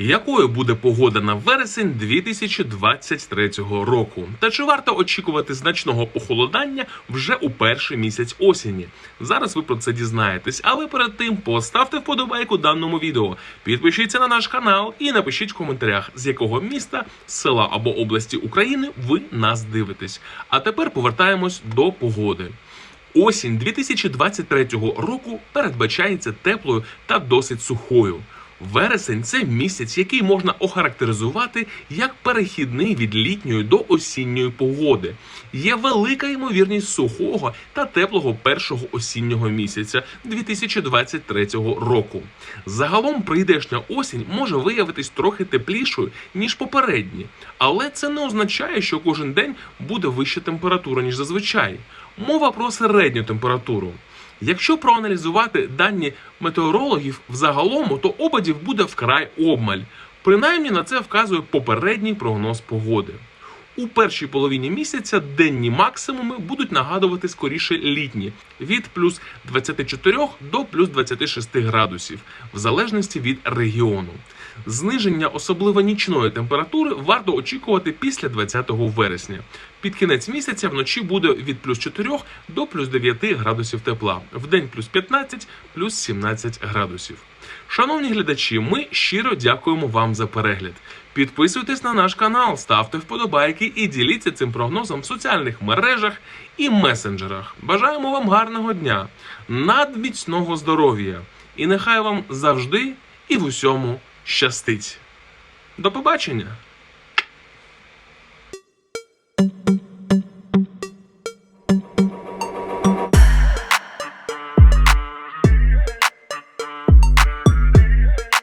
Якою буде погода на вересень 2023 року? Та чи варто очікувати значного похолодання вже у перший місяць осені? Зараз ви про це дізнаєтесь, але перед тим поставте вподобайку даному відео, підпишіться на наш канал і напишіть в коментарях, з якого міста, села або області України ви нас дивитесь. А тепер повертаємось до погоди. Осінь 2023 року передбачається теплою та досить сухою. Вересень це місяць, який можна охарактеризувати як перехідний від літньої до осінньої погоди. Є велика ймовірність сухого та теплого першого осіннього місяця 2023 року. Загалом прийдешня осінь може виявитись трохи теплішою ніж попередні, але це не означає, що кожен день буде вища температура ніж зазвичай. Мова про середню температуру. Якщо проаналізувати дані метеорологів взагалому, то опадів буде вкрай обмаль. Принаймні на це вказує попередній прогноз погоди. У першій половині місяця денні максимуми будуть нагадувати скоріше літні від плюс 24 до плюс 26 градусів, в залежності від регіону. Зниження особливо нічної температури варто очікувати після 20 вересня. Під кінець місяця вночі буде від плюс 4 до плюс 9 градусів тепла, в день плюс 15, плюс 17 градусів. Шановні глядачі, ми щиро дякуємо вам за перегляд. Підписуйтесь на наш канал, ставте вподобайки і діліться цим прогнозом в соціальних мережах і месенджерах. Бажаємо вам гарного дня, надміцного здоров'я, і нехай вам завжди і в усьому щастить. До побачення!